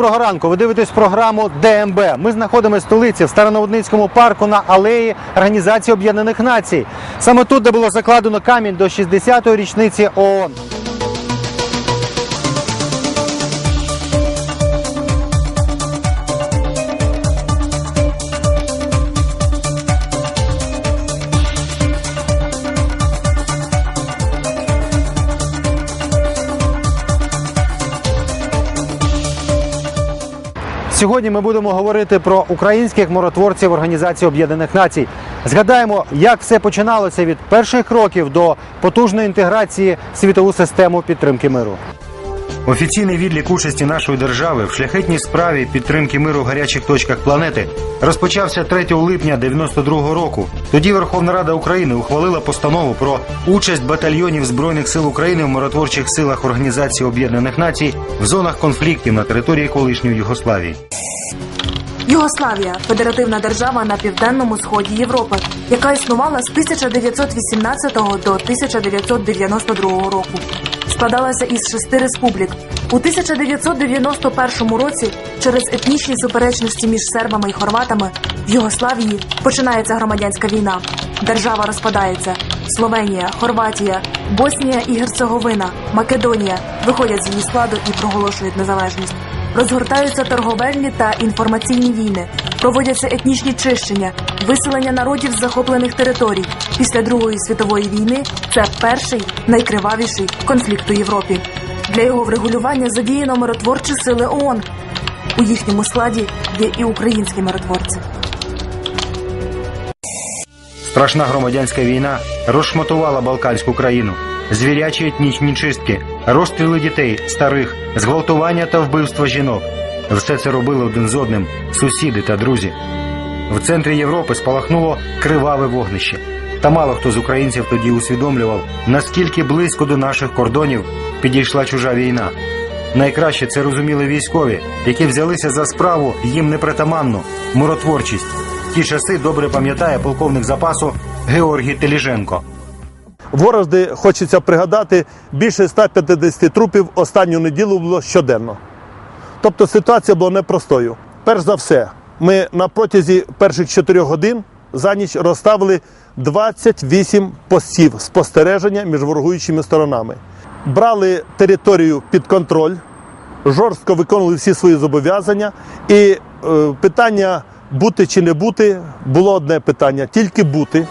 Доброго ранку. Ви дивитесь програму ДМБ. Ми знаходимося в столиці в Староноводницькому парку на алеї Організації Об'єднаних Націй. Саме тут, де було закладено камінь до 60-ї річниці ООН. Сьогодні ми будемо говорити про українських миротворців Організації Об'єднаних Націй. Згадаємо, як все починалося від перших кроків до потужної інтеграції в світову систему підтримки миру. Офіційний відлік участі нашої держави в шляхетній справі підтримки миру в гарячих точках планети розпочався 3 липня 92 року. Тоді Верховна Рада України ухвалила постанову про участь батальйонів збройних сил України в миротворчих силах Організації Об'єднаних Націй в зонах конфліктів на території колишньої Югославії. Югославія федеративна держава на південному сході Європи, яка існувала з 1918 до 1992 року. Складалася із шести республік. У 1991 році через етнічні суперечності між сербами і хорватами в Югославії починається громадянська війна. Держава розпадається. Словенія, Хорватія, Боснія і Герцеговина, Македонія виходять з її складу і проголошують незалежність. Розгортаються торговельні та інформаційні війни, проводяться етнічні чищення, виселення народів з захоплених територій. Після Другої світової війни це перший найкривавіший конфлікт у Європі. Для його врегулювання задіяно миротворчі сили ООН. У їхньому складі є і українські миротворці. Страшна громадянська війна розшматувала Балканську країну. Звірячі етнічні чистки, розстріли дітей, старих, зґвалтування та вбивства жінок. Все це робили один з одним сусіди та друзі. В центрі Європи спалахнуло криваве вогнище. Та мало хто з українців тоді усвідомлював, наскільки близько до наших кордонів підійшла чужа війна. Найкраще це розуміли військові, які взялися за справу їм непритаманну миротворчість. Ті часи добре пам'ятає полковник запасу Георгій Теліженко. Ворожди хочеться пригадати, більше 150 трупів останню неділю було щоденно. Тобто ситуація була непростою. Перш за все, ми на протязі перших 4 годин за ніч розставили 28 постів спостереження між ворогуючими сторонами. Брали територію під контроль, жорстко виконували всі свої зобов'язання. І е, питання бути чи не бути було одне питання тільки бути.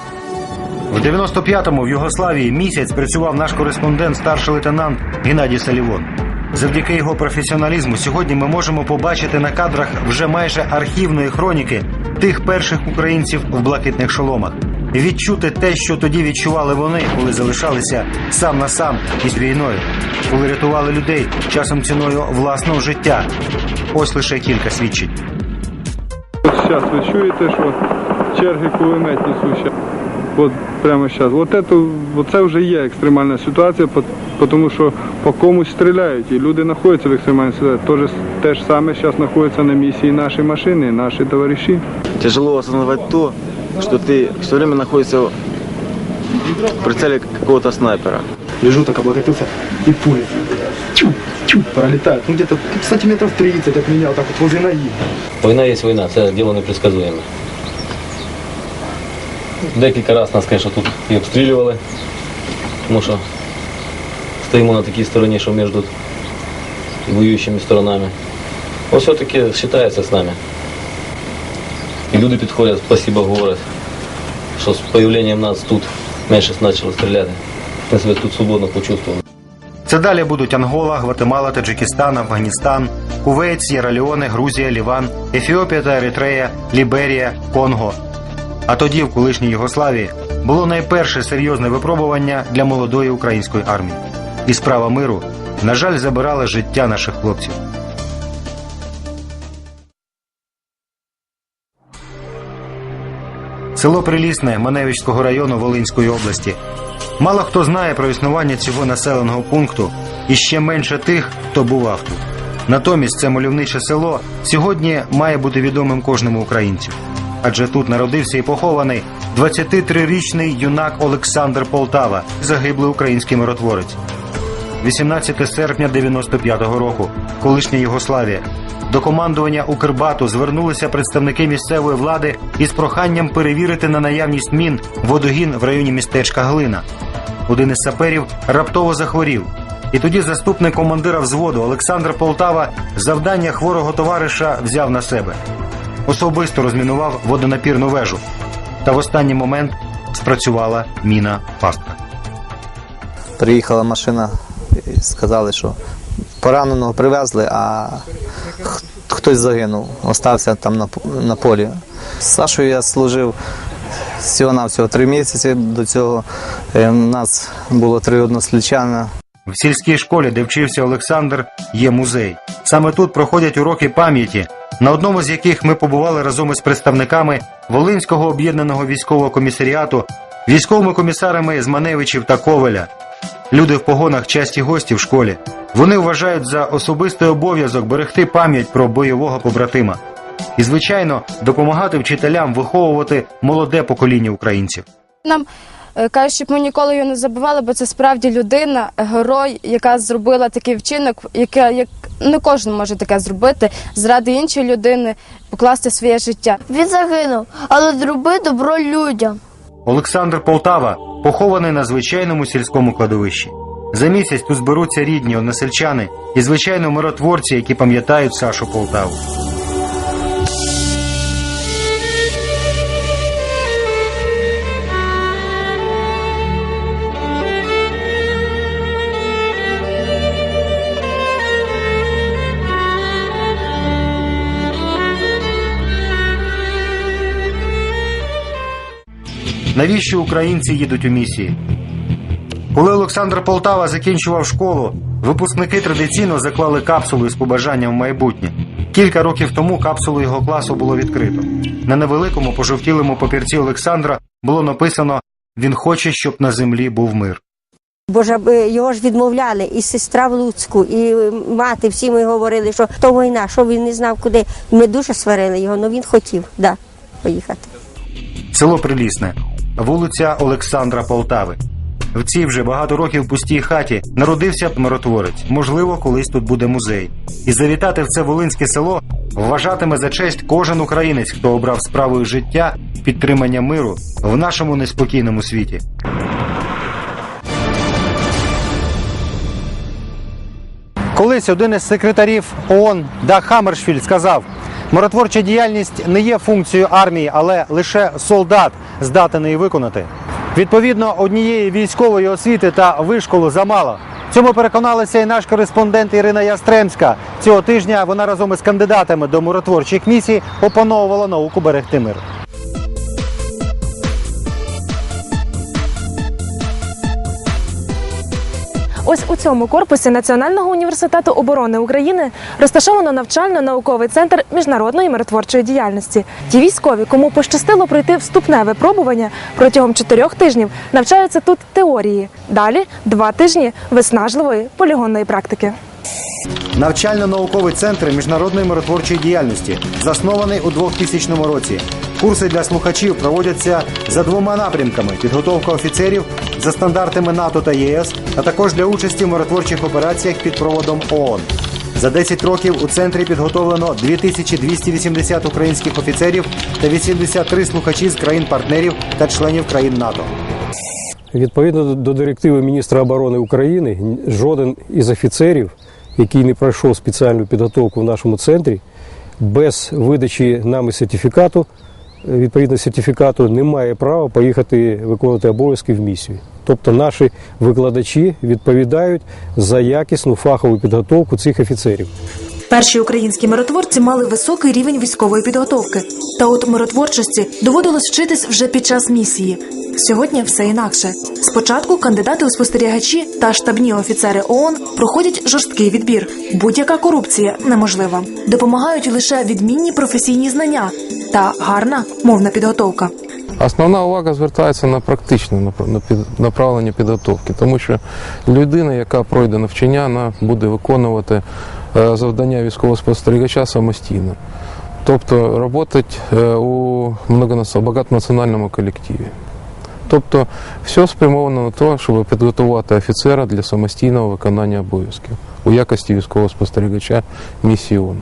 В 95-му в Югославії місяць працював наш кореспондент, старший лейтенант Геннадій Салівон. Завдяки його професіоналізму сьогодні ми можемо побачити на кадрах вже майже архівної хроніки тих перших українців в блакитних шоломах. Відчути те, що тоді відчували вони, коли залишалися сам на сам із війною, коли рятували людей часом ціною власного життя. Ось лише кілька свідчень. Зараз ви чуєте, що черги кулеметні суші. От прямо зараз. От це, оце вже є екстремальна ситуація, тому що по комусь стріляють, і люди знаходяться в екстремальній ситуації. Те ж саме зараз знаходяться на місії наші машини, наші товариші. Тяжело осознавать то, что ты все время находишься в прицеле какого-то снайпера. Лежу так, облокотился, и пули. Тю, тю, пролетают. Ну где-то сантиметров 30 от меня, вот так вот возле ноги. Війна є війна, це діло непредсказуєме. Декілька разів нас, звісно, тут і обстрілювали, тому що стоїмо на такій стороні, що між воюючими сторонами. Ось все-таки вважається з нами. І люди підходять, спасибо говорять, що з появленням нас тут менше почали стріляти. Ми себе тут свободно почувствували. Це далі будуть Ангола, Гватемала, Таджикистан, Афганістан, Кувейт, Сєра-Леоне, Грузія, Ліван, Ефіопія та Еритрея, Ліберія, Конго. А тоді, в колишній Югославії, було найперше серйозне випробування для молодої української армії. І справа миру, на жаль, забирала життя наших хлопців. Село Прилісне Маневичського району Волинської області. Мало хто знає про існування цього населеного пункту, і ще менше тих, хто бував тут. Натомість це мальовниче село сьогодні має бути відомим кожному українцю. Адже тут народився і похований 23-річний юнак Олександр Полтава, загиблий український миротворець. 18 серпня 95-го року, колишня Югославія. до командування Укрбату звернулися представники місцевої влади із проханням перевірити на наявність мін водогін в районі містечка Глина. Один із саперів раптово захворів. І тоді заступник командира взводу Олександр Полтава завдання хворого товариша взяв на себе. Особисто розмінував водонапірну вежу. Та в останній момент спрацювала міна пастка. Приїхала машина і сказали, що пораненого привезли, а хтось загинув, остався там на, на полі. З Сашою я служив всього-навсього три місяці. До цього е, у нас було три однослідчана. В сільській школі, де вчився Олександр, є музей. Саме тут проходять уроки пам'яті, на одному з яких ми побували разом із представниками Волинського об'єднаного військового комісаріату, військовими комісарами з Маневичів та Ковеля. Люди в погонах часті гості в школі. Вони вважають за особистий обов'язок берегти пам'ять про бойового побратима. І, звичайно, допомагати вчителям виховувати молоде покоління українців. Нам е, кажуть, щоб ми ніколи його не забували, бо це справді людина, герой, яка зробила такий вчинок, яке як не кожен може таке зробити, заради іншої людини покласти своє життя. Він загинув, але зроби добро людям. Олександр Полтава похований на звичайному сільському кладовищі. За місяць тут зберуться рідні односельчани і, звичайно, миротворці, які пам'ятають Сашу Полтаву. Навіщо українці їдуть у місії? Коли Олександр Полтава закінчував школу, випускники традиційно заклали капсулу із побажанням в майбутнє. Кілька років тому капсулу його класу було відкрито. На невеликому пожовтілому папірці Олександра було написано Він хоче, щоб на землі був мир. Бо ж його ж відмовляли, і сестра в Луцьку, і е, мати, всі ми говорили, що то війна, що він не знав куди. Ми дуже сварили його, але він хотів да, поїхати. Село Прилісне, вулиця Олександра Полтави. В цій вже багато років пустій хаті народився миротворець. Можливо, колись тут буде музей. І завітати в це волинське село вважатиме за честь кожен українець, хто обрав справою життя підтримання миру в нашому неспокійному світі. Колись один із секретарів ООН Даг Хаммершфільд сказав: миротворча діяльність не є функцією армії, але лише солдат здатен її виконати. Відповідно, однієї військової освіти та вишколу замало. Цьому переконалася і наш кореспондент Ірина Ястремська. Цього тижня вона разом із кандидатами до миротворчих місій опановувала науку берегти мир. Ось у цьому корпусі Національного університету оборони України розташовано навчально-науковий центр міжнародної миротворчої діяльності. Ті військові, кому пощастило пройти вступне випробування, протягом чотирьох тижнів навчаються тут теорії. Далі два тижні виснажливої полігонної практики. Навчально-науковий центр міжнародної миротворчої діяльності, заснований у 2000 році. Курси для слухачів проводяться за двома напрямками: підготовка офіцерів за стандартами НАТО та ЄС, а також для участі в миротворчих операціях під проводом ООН. За 10 років у центрі підготовлено 2280 українських офіцерів та 83 слухачі з країн-партнерів та членів країн НАТО. Відповідно до- директиви міністра оборони України, жоден із офіцерів, який не пройшов спеціальну підготовку в нашому центрі, без видачі нами сертифікату, відповідно сертифікату, не має права поїхати виконувати обов'язки в місію. Тобто наші викладачі відповідають за якісну фахову підготовку цих офіцерів. Перші українські миротворці мали високий рівень військової підготовки. Та от миротворчості доводилось вчитись вже під час місії. Сьогодні все інакше. Спочатку кандидати у спостерігачі та штабні офіцери ООН проходять жорсткий відбір. Будь-яка корупція неможлива. Допомагають лише відмінні професійні знання та гарна мовна підготовка. Основна увага звертається на практичне направлення підготовки, тому що людина, яка пройде навчання, вона буде виконувати е, завдання військового спостерігача самостійно. Тобто працювати у многонас- багатонаціональному колективі. Тобто все спрямовано на те, щоб підготувати офіцера для самостійного виконання обов'язків у якості військового спостерігача місії ООН.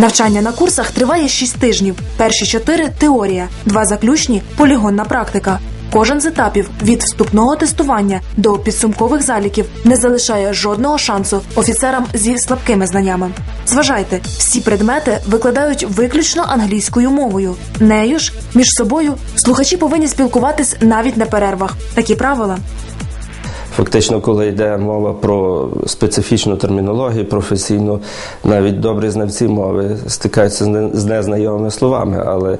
Навчання на курсах триває 6 тижнів. Перші 4 – теорія, два заключні – полігонна практика. Кожен з етапів від вступного тестування до підсумкових заліків не залишає жодного шансу офіцерам зі слабкими знаннями. Зважайте, всі предмети викладають виключно англійською мовою. Нею ж між собою слухачі повинні спілкуватись навіть на перервах. Такі правила. Фактично, коли йде мова про специфічну термінологію, професійну, навіть добрі знавці мови стикаються з не- з незнайомими словами, але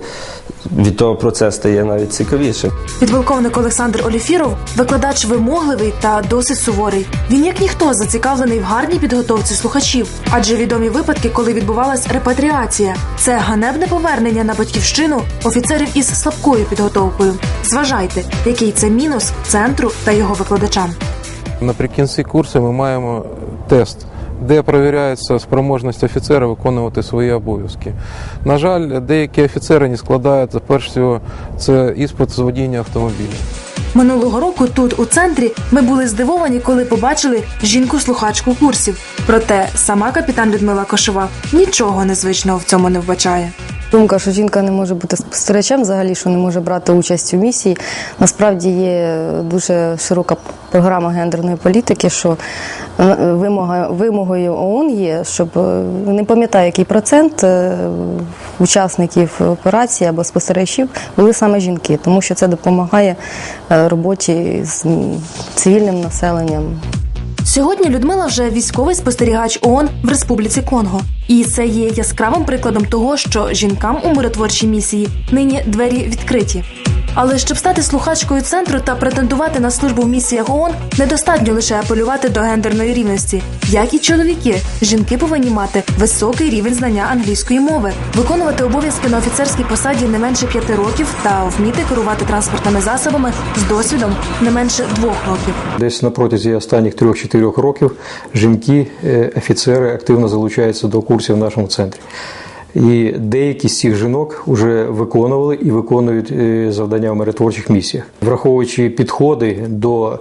від того процес стає навіть цікавішим. Підполковник Олександр Оліфіров викладач вимогливий та досить суворий. Він як ніхто зацікавлений в гарній підготовці слухачів, адже відомі випадки, коли відбувалась репатріація. Це ганебне повернення на батьківщину офіцерів із слабкою підготовкою. Зважайте, який це мінус центру та його викладачам. Наприкінці курсу ми маємо тест, де перевіряється спроможність офіцера виконувати свої обов'язки. На жаль, деякі офіцери не складають, перш всього, це іспит з водіння автомобіля. Минулого року тут у центрі ми були здивовані, коли побачили жінку-слухачку курсів. Проте сама капітан Людмила Кошова нічого незвичного в цьому не вбачає. Думка, що жінка не може бути спостерігачем, взагалі, що не може брати участь у місії. Насправді є дуже широка програма гендерної політики, що е, вимога, вимогою ООН є, щоб е, не пам'ятаю, який процент е, учасників операції або спостерігачів були саме жінки, тому що це допомагає роботі з цивільним населенням. Сьогодні Людмила вже військовий спостерігач ООН в Республіці Конго, і це є яскравим прикладом того, що жінкам у миротворчій місії нині двері відкриті. Але щоб стати слухачкою центру та претендувати на службу в місіях ООН, недостатньо лише апелювати до гендерної рівності. Як і чоловіки, жінки повинні мати високий рівень знання англійської мови, виконувати обов'язки на офіцерській посаді не менше п'яти років та вміти керувати транспортними засобами з досвідом не менше двох років. Десь на протязі останніх 3-4 років жінки, е, офіцери активно залучаються до курсів в нашому центрі. І деякі з цих жінок вже виконували і виконують е, завдання в миротворчих місіях, враховуючи підходи до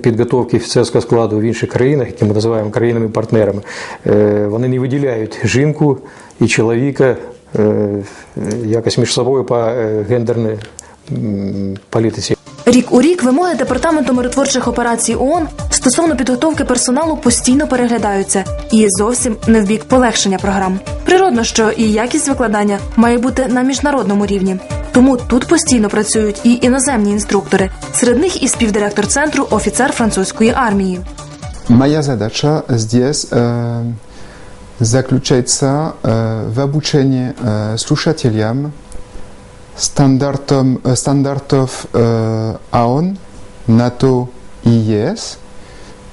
підготовки офіцерського складу в інших країнах, які ми називаємо країнами-партнерами, е, вони не виділяють жінку і чоловіка е, якось між собою по гендерній політиці. Рік у рік вимоги департаменту миротворчих операцій ООН стосовно підготовки персоналу постійно переглядаються і зовсім не в бік полегшення програм. Природно, що і якість викладання має бути на міжнародному рівні. Тому тут постійно працюють і іноземні інструктори. Серед них і співдиректор центру, офіцер французької армії. Моя задача здесь э, заключается э, в обучении э, слушателям стандартом, э, стандартов э, ООН, НАТО и ЕС,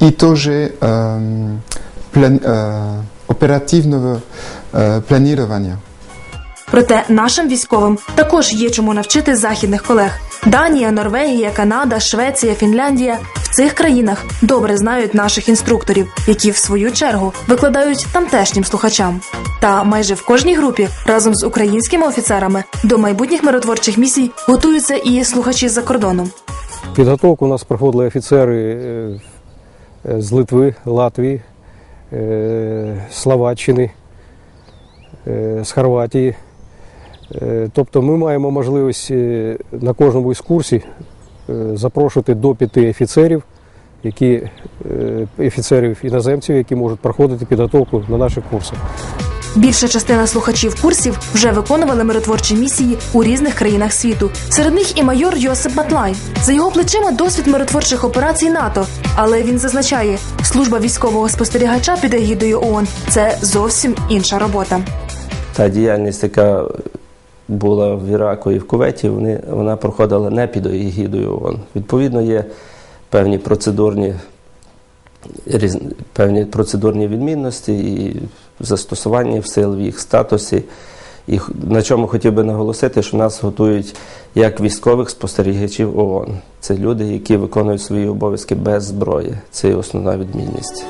и тоже э, план- э, оперативного э, планирования. Проте нашим військовим також є чому навчити західних колег. Данія, Норвегія, Канада, Швеція, Фінляндія в цих країнах добре знають наших інструкторів, які в свою чергу викладають тамтешнім слухачам. Та майже в кожній групі разом з українськими офіцерами до майбутніх миротворчих місій готуються і слухачі за кордоном. Підготовку у нас проходили офіцери е, з Литви, Латвії, е, Словаччини, е, з Хорватії. Е, Тобто ми маємо можливість е, на кожному із курсів е, запрошувати до п'яти офіцерів, які, офіцерів іноземців, які можуть проходити підготовку на наших курсах. Більша частина слухачів курсів вже виконували миротворчі місії у різних країнах світу. Серед них і майор Йосип Матлай. За його плечима досвід миротворчих операцій НАТО. Але він зазначає, служба військового спостерігача під егідою ООН – це зовсім інша робота. Та діяльність, яка була в Іраку і в Куветі, вони, вона проходила не під егідою ООН. Відповідно, є певні процедурні, різ- певні процедурні відмінності і застосування в сил в їх статусі. І на чому хотів би наголосити, що нас готують як військових спостерігачів ООН. Це люди, які виконують свої обов'язки без зброї. Це є основна відмінність.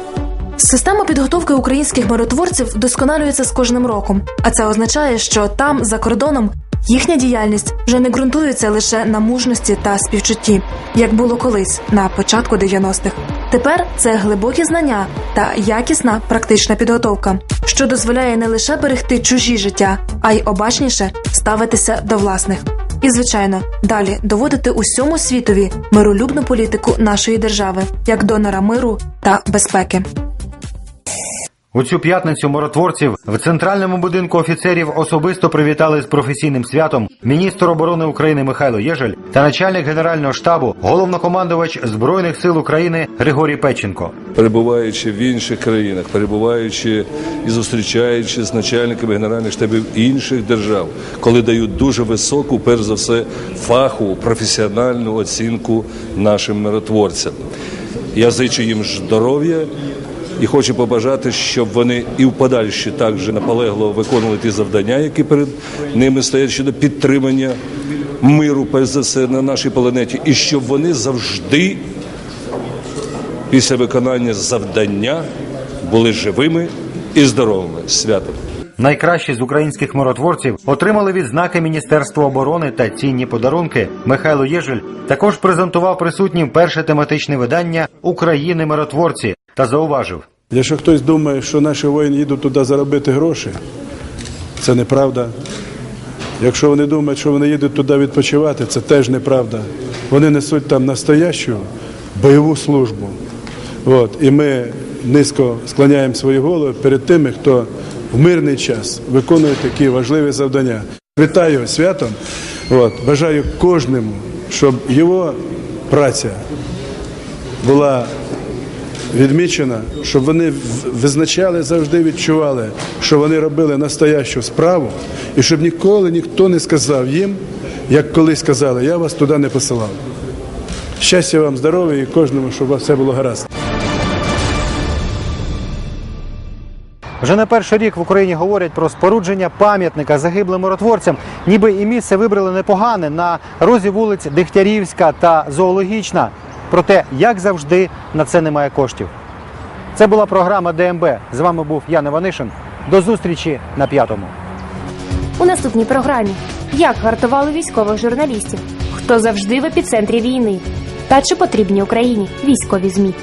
Система підготовки українських миротворців вдосконалюється з кожним роком, а це означає, що там, за кордоном, Їхня діяльність вже не ґрунтується лише на мужності та співчутті, як було колись на початку 90-х. Тепер це глибокі знання та якісна практична підготовка, що дозволяє не лише берегти чужі життя, а й обачніше ставитися до власних. І, звичайно, далі доводити усьому світові миролюбну політику нашої держави як донора миру та безпеки. У цю п'ятницю миротворців в центральному будинку офіцерів особисто привітали з професійним святом міністр оборони України Михайло Єжель та начальник генерального штабу, головнокомандувач збройних сил України Григорій Печенко. перебуваючи в інших країнах, перебуваючи і зустрічаючи з начальниками генеральних штабів інших держав, коли дають дуже високу, перш за все, фахову, професіональну оцінку нашим миротворцям. Я зичу їм здоров'я і хочу побажати, щоб вони і в подальші також наполегливо виконували ті завдання, які перед ними стоять щодо підтримання миру, все, на нашій планеті, і щоб вони завжди після виконання завдання були живими і здоровими. Свято. Найкращі з українських миротворців отримали відзнаки Міністерства оборони та цінні подарунки. Михайло Єжель також презентував присутнім перше тематичне видання України миротворці та зауважив. Якщо хтось думає, що наші воїни їдуть туди заробити гроші, це неправда. Якщо вони думають, що вони їдуть туди відпочивати, це теж неправда. Вони несуть там настоящу бойову службу. От. І ми низько склоняємо свої голови перед тими, хто в мирний час виконує такі важливі завдання. Вітаю святом. От. Бажаю кожному, щоб його праця була відмічена, щоб вони визначали, завжди відчували, що вони робили настоящу справу, і щоб ніколи ніхто не сказав їм, як колись казали, я вас туди не посилав. Щастя вам, здоров'я і кожному, щоб у вас все було гаразд. Вже не перший рік в Україні говорять про спорудження пам'ятника загиблим миротворцям, ніби і місце вибрали непогане на розі вулиць Дегтярівська та Зоологічна. Проте, як завжди, на це немає коштів. Це була програма ДМБ. З вами був Ян Іванишин. До зустрічі на п'ятому. У наступній програмі як вартували військових журналістів, хто завжди в епіцентрі війни, та чи потрібні Україні військові змі.